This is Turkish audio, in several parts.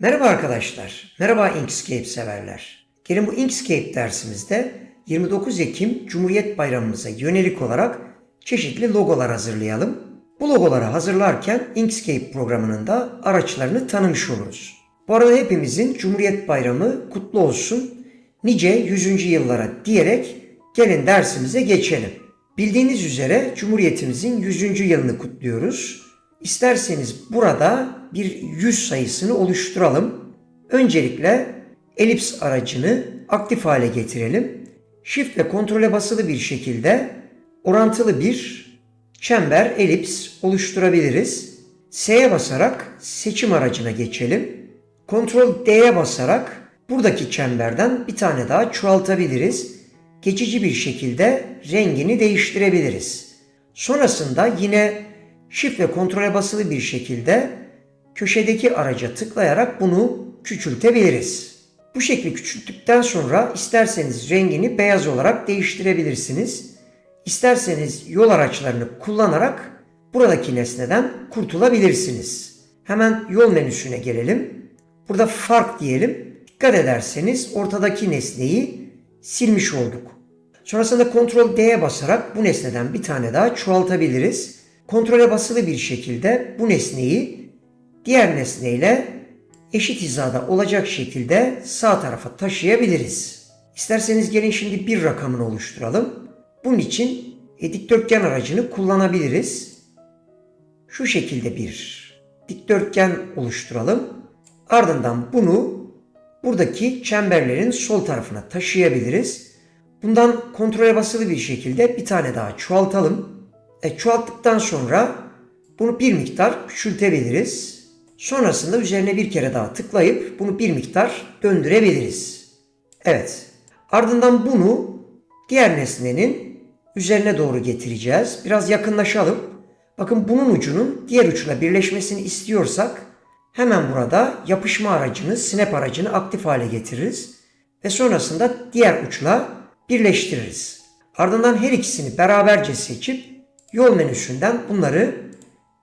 Merhaba arkadaşlar, merhaba Inkscape severler. Gelin bu Inkscape dersimizde 29 Ekim Cumhuriyet Bayramımıza yönelik olarak çeşitli logolar hazırlayalım. Bu logoları hazırlarken Inkscape programının da araçlarını tanımış oluruz. Bu arada hepimizin Cumhuriyet Bayramı kutlu olsun, nice 100. yıllara diyerek gelin dersimize geçelim. Bildiğiniz üzere Cumhuriyetimizin 100. yılını kutluyoruz. İsterseniz burada bir 100 sayısını oluşturalım. Öncelikle elips aracını aktif hale getirelim. Shift ve kontrole basılı bir şekilde orantılı bir çember elips oluşturabiliriz. S'ye basarak seçim aracına geçelim. Kontrol D'ye basarak buradaki çemberden bir tane daha çoğaltabiliriz. Geçici bir şekilde rengini değiştirebiliriz. Sonrasında yine Ve kontrole basılı bir şekilde köşedeki araca tıklayarak bunu küçültebiliriz. Bu şekli küçülttükten sonra isterseniz rengini beyaz olarak değiştirebilirsiniz. İsterseniz yol araçlarını kullanarak buradaki nesneden kurtulabilirsiniz. Hemen yol menüsüne gelelim. Burada fark diyelim. Dikkat ederseniz ortadaki nesneyi silmiş olduk. Sonrasında Ctrl D'ye basarak bu nesneden bir tane daha çoğaltabiliriz. Kontrole basılı bir şekilde bu nesneyi diğer nesneyle eşit hizada olacak şekilde sağ tarafa taşıyabiliriz. İsterseniz gelin şimdi bir rakamını oluşturalım. Bunun için dikdörtgen aracını kullanabiliriz. Şu şekilde bir dikdörtgen oluşturalım. Ardından bunu buradaki çemberlerin sol tarafına taşıyabiliriz. Bundan kontrole basılı bir şekilde bir tane daha çoğaltalım. E, çoğalttıktan sonra bunu bir miktar küçültebiliriz. Sonrasında üzerine bir kere daha tıklayıp bunu bir miktar döndürebiliriz. Evet. Ardından bunu diğer nesnenin üzerine doğru getireceğiz. Biraz yakınlaşalım. Bakın bunun ucunun diğer uçla birleşmesini istiyorsak hemen burada yapışma aracını, snap aracını aktif hale getiririz. Ve sonrasında diğer uçla birleştiririz. Ardından her ikisini beraberce seçip yol menüsünden bunları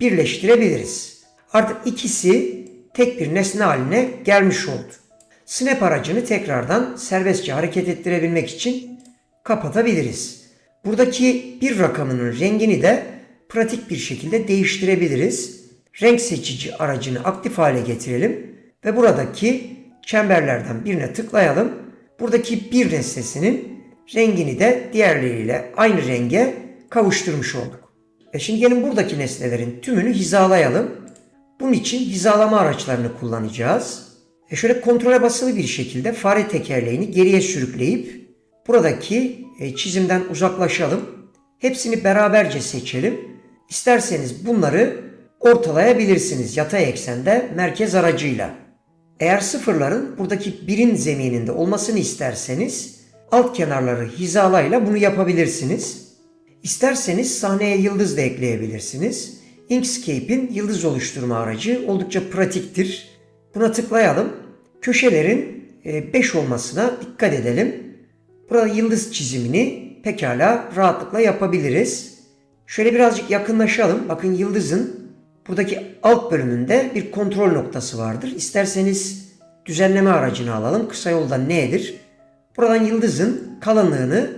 birleştirebiliriz. Artık ikisi tek bir nesne haline gelmiş oldu. Snap aracını tekrardan serbestçe hareket ettirebilmek için kapatabiliriz. Buradaki bir rakamının rengini de pratik bir şekilde değiştirebiliriz. Renk seçici aracını aktif hale getirelim ve buradaki çemberlerden birine tıklayalım. Buradaki bir nesnesinin rengini de diğerleriyle aynı renge kavuşturmuş olduk. E şimdi gelin buradaki nesnelerin tümünü hizalayalım. Bunun için hizalama araçlarını kullanacağız. E şöyle kontrole basılı bir şekilde fare tekerleğini geriye sürükleyip buradaki e, çizimden uzaklaşalım. Hepsini beraberce seçelim. İsterseniz bunları ortalayabilirsiniz yatay eksende merkez aracıyla. Eğer sıfırların buradaki birin zemininde olmasını isterseniz alt kenarları hizalayla bunu yapabilirsiniz. İsterseniz sahneye yıldız da ekleyebilirsiniz. Inkscape'in yıldız oluşturma aracı oldukça pratiktir. Buna tıklayalım. Köşelerin 5 olmasına dikkat edelim. Burada yıldız çizimini pekala rahatlıkla yapabiliriz. Şöyle birazcık yakınlaşalım. Bakın yıldızın buradaki alt bölümünde bir kontrol noktası vardır. İsterseniz düzenleme aracını alalım. Kısa yolda nedir? Buradan yıldızın kalınlığını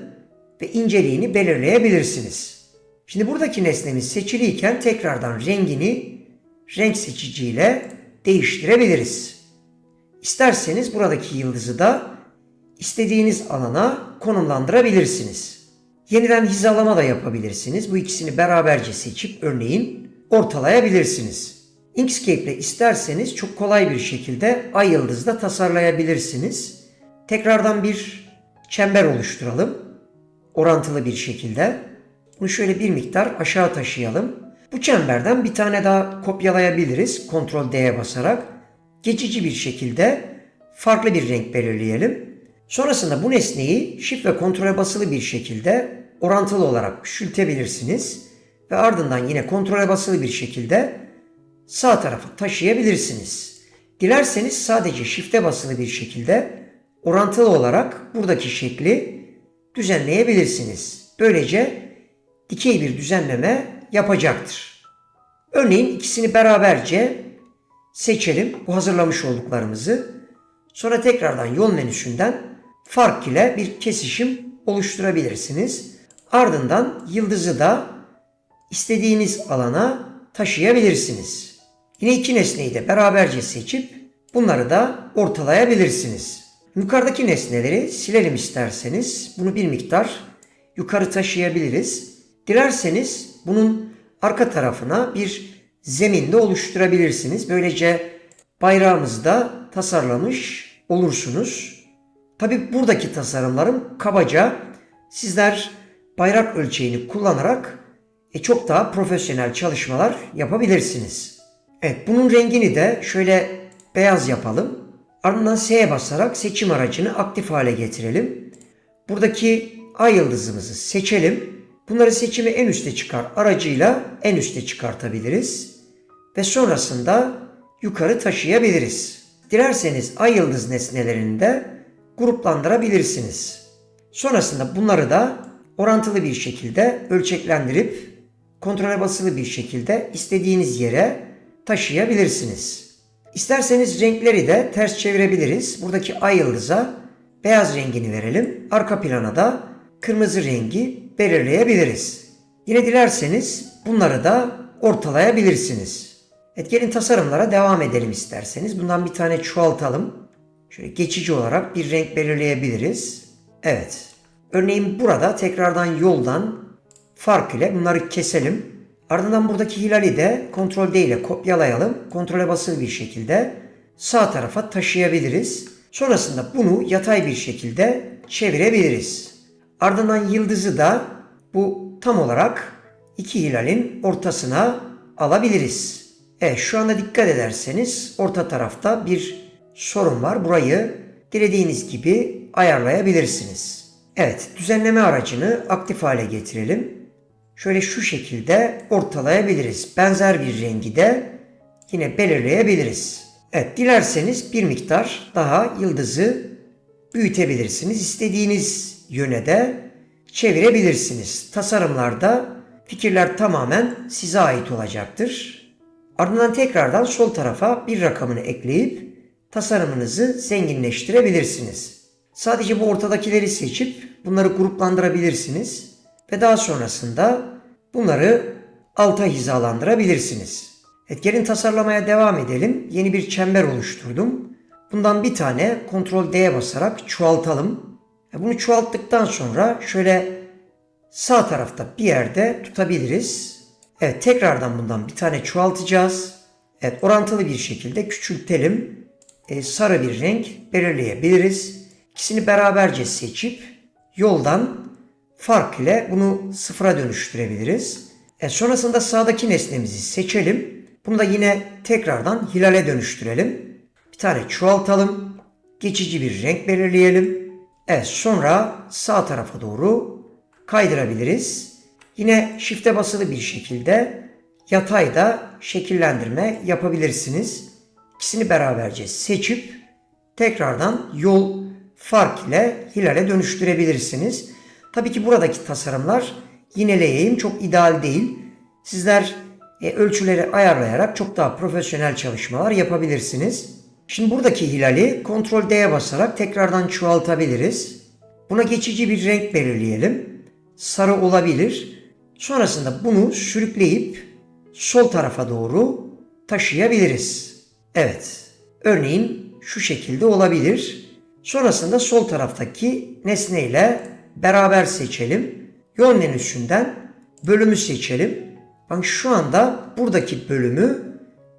ve inceliğini belirleyebilirsiniz. Şimdi buradaki nesnemiz seçiliyken tekrardan rengini renk seçiciyle değiştirebiliriz. İsterseniz buradaki yıldızı da istediğiniz alana konumlandırabilirsiniz. Yeniden hizalama da yapabilirsiniz. Bu ikisini beraberce seçip örneğin ortalayabilirsiniz. Inkscape ile isterseniz çok kolay bir şekilde ay yıldızda tasarlayabilirsiniz. Tekrardan bir çember oluşturalım. Orantılı bir şekilde. Bunu şöyle bir miktar aşağı taşıyalım. Bu çemberden bir tane daha kopyalayabiliriz. Ctrl D'ye basarak. Geçici bir şekilde farklı bir renk belirleyelim. Sonrasında bu nesneyi Shift ve Ctrl'e basılı bir şekilde orantılı olarak küçültebilirsiniz. Ve ardından yine Ctrl'e basılı bir şekilde sağ tarafa taşıyabilirsiniz. Dilerseniz sadece Shift'e basılı bir şekilde orantılı olarak buradaki şekli düzenleyebilirsiniz. Böylece dikey bir düzenleme yapacaktır. Örneğin ikisini beraberce seçelim bu hazırlamış olduklarımızı. Sonra tekrardan yol menüsünden fark ile bir kesişim oluşturabilirsiniz. Ardından yıldızı da istediğiniz alana taşıyabilirsiniz. Yine iki nesneyi de beraberce seçip bunları da ortalayabilirsiniz. Yukarıdaki nesneleri silelim isterseniz. Bunu bir miktar yukarı taşıyabiliriz. Dilerseniz bunun arka tarafına bir zemin de oluşturabilirsiniz. Böylece bayrağımızı da tasarlamış olursunuz. Tabi buradaki tasarımlarım kabaca sizler bayrak ölçeğini kullanarak e, çok daha profesyonel çalışmalar yapabilirsiniz. Evet bunun rengini de şöyle beyaz yapalım. Ardından S'ye basarak seçim aracını aktif hale getirelim. Buradaki ay yıldızımızı seçelim. Bunları seçimi en üste çıkar aracıyla en üste çıkartabiliriz. Ve sonrasında yukarı taşıyabiliriz. Dilerseniz ay yıldız nesnelerini de gruplandırabilirsiniz. Sonrasında bunları da orantılı bir şekilde ölçeklendirip kontrole basılı bir şekilde istediğiniz yere taşıyabilirsiniz. İsterseniz renkleri de ters çevirebiliriz. Buradaki ay yıldıza beyaz rengini verelim. Arka plana da kırmızı rengi belirleyebiliriz. Yine dilerseniz bunları da ortalayabilirsiniz. Evet gelin tasarımlara devam edelim isterseniz. Bundan bir tane çoğaltalım. Şöyle geçici olarak bir renk belirleyebiliriz. Evet. Örneğin burada tekrardan yoldan fark ile bunları keselim. Ardından buradaki hilali de Ctrl D ile kopyalayalım. Kontrole basılı bir şekilde sağ tarafa taşıyabiliriz. Sonrasında bunu yatay bir şekilde çevirebiliriz. Ardından yıldızı da bu tam olarak iki hilalin ortasına alabiliriz. Evet şu anda dikkat ederseniz orta tarafta bir sorun var. Burayı dilediğiniz gibi ayarlayabilirsiniz. Evet düzenleme aracını aktif hale getirelim. Şöyle şu şekilde ortalayabiliriz. Benzer bir rengi de yine belirleyebiliriz. Evet dilerseniz bir miktar daha yıldızı büyütebilirsiniz. İstediğiniz yöne de çevirebilirsiniz. Tasarımlarda fikirler tamamen size ait olacaktır. Ardından tekrardan sol tarafa bir rakamını ekleyip tasarımınızı zenginleştirebilirsiniz. Sadece bu ortadakileri seçip bunları gruplandırabilirsiniz ve daha sonrasında bunları alta hizalandırabilirsiniz. Evet gelin tasarlamaya devam edelim. Yeni bir çember oluşturdum. Bundan bir tane Ctrl D'ye basarak çoğaltalım. Bunu çoğalttıktan sonra şöyle sağ tarafta bir yerde tutabiliriz. Evet tekrardan bundan bir tane çoğaltacağız. Evet orantılı bir şekilde küçültelim. E, sarı bir renk belirleyebiliriz. İkisini beraberce seçip yoldan fark ile bunu sıfıra dönüştürebiliriz. E, sonrasında sağdaki nesnemizi seçelim. Bunu da yine tekrardan hilale dönüştürelim. Bir tane çoğaltalım. Geçici bir renk belirleyelim. Evet sonra sağ tarafa doğru kaydırabiliriz. Yine shift'e basılı bir şekilde yatayda şekillendirme yapabilirsiniz. İkisini beraberce seçip tekrardan yol fark ile hilale dönüştürebilirsiniz. Tabii ki buradaki tasarımlar yineleyeyim çok ideal değil. Sizler e, ölçüleri ayarlayarak çok daha profesyonel çalışmalar yapabilirsiniz. Şimdi buradaki hilali Ctrl D'ye basarak tekrardan çoğaltabiliriz. Buna geçici bir renk belirleyelim. Sarı olabilir. Sonrasında bunu sürükleyip sol tarafa doğru taşıyabiliriz. Evet. Örneğin şu şekilde olabilir. Sonrasında sol taraftaki nesneyle beraber seçelim. Yol menüsünden bölümü seçelim. Bak şu anda buradaki bölümü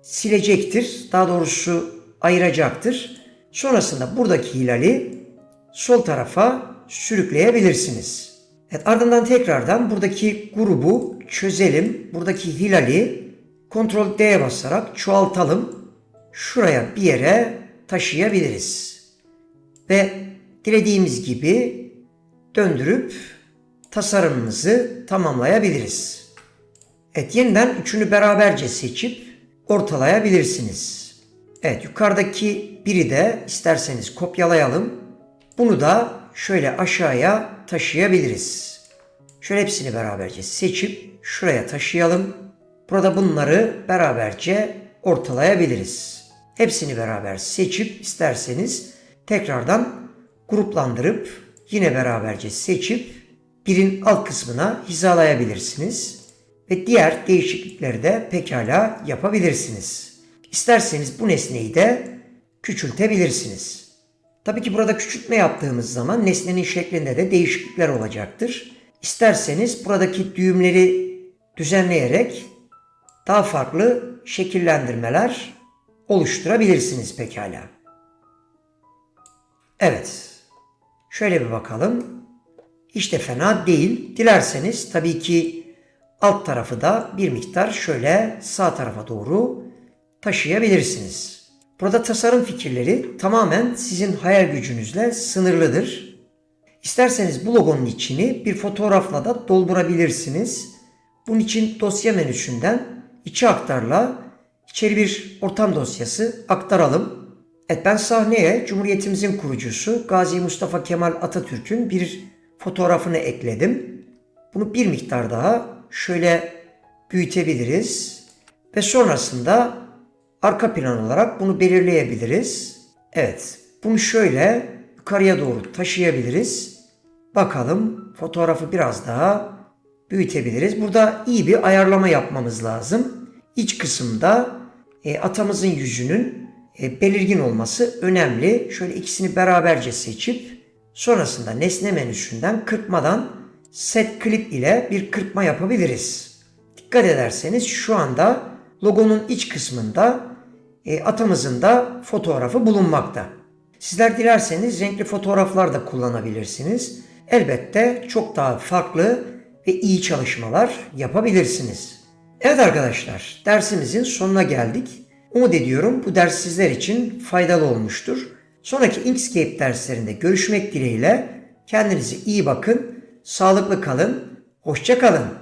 silecektir. Daha doğrusu ayıracaktır. Sonrasında buradaki hilali sol tarafa sürükleyebilirsiniz. Evet, ardından tekrardan buradaki grubu çözelim. Buradaki hilali Ctrl D'ye basarak çoğaltalım. Şuraya bir yere taşıyabiliriz. Ve dilediğimiz gibi döndürüp tasarımımızı tamamlayabiliriz. Evet yeniden üçünü beraberce seçip ortalayabilirsiniz. Evet yukarıdaki biri de isterseniz kopyalayalım. Bunu da şöyle aşağıya taşıyabiliriz. Şöyle hepsini beraberce seçip şuraya taşıyalım. Burada bunları beraberce ortalayabiliriz. hepsini beraber seçip isterseniz tekrardan gruplandırıp yine beraberce seçip birin alt kısmına hizalayabilirsiniz ve diğer değişiklikleri de pekala yapabilirsiniz. İsterseniz bu nesneyi de küçültebilirsiniz. Tabii ki burada küçültme yaptığımız zaman nesnenin şeklinde de değişiklikler olacaktır. İsterseniz buradaki düğümleri düzenleyerek daha farklı şekillendirmeler oluşturabilirsiniz pekala. Evet. Şöyle bir bakalım. Hiç de fena değil. Dilerseniz tabii ki alt tarafı da bir miktar şöyle sağ tarafa doğru taşıyabilirsiniz. Burada tasarım fikirleri tamamen sizin hayal gücünüzle sınırlıdır. İsterseniz bu logonun içini bir fotoğrafla da doldurabilirsiniz. Bunun için dosya menüsünden içi aktarla içeri bir ortam dosyası aktaralım. Evet ben sahneye Cumhuriyetimizin kurucusu Gazi Mustafa Kemal Atatürk'ün bir fotoğrafını ekledim. Bunu bir miktar daha şöyle büyütebiliriz. Ve sonrasında arka plan olarak bunu belirleyebiliriz. Evet bunu şöyle yukarıya doğru taşıyabiliriz. Bakalım fotoğrafı biraz daha büyütebiliriz. Burada iyi bir ayarlama yapmamız lazım. İç kısımda e, atamızın yüzünün belirgin olması önemli. Şöyle ikisini beraberce seçip sonrasında nesne menüsünden kırpmadan set clip ile bir kırpma yapabiliriz. Dikkat ederseniz şu anda logonun iç kısmında e, atamızın da fotoğrafı bulunmakta. Sizler dilerseniz renkli fotoğraflar da kullanabilirsiniz. Elbette çok daha farklı ve iyi çalışmalar yapabilirsiniz. Evet arkadaşlar, dersimizin sonuna geldik. Umut ediyorum bu ders sizler için faydalı olmuştur. Sonraki Inkscape derslerinde görüşmek dileğiyle kendinize iyi bakın, sağlıklı kalın, hoşça kalın.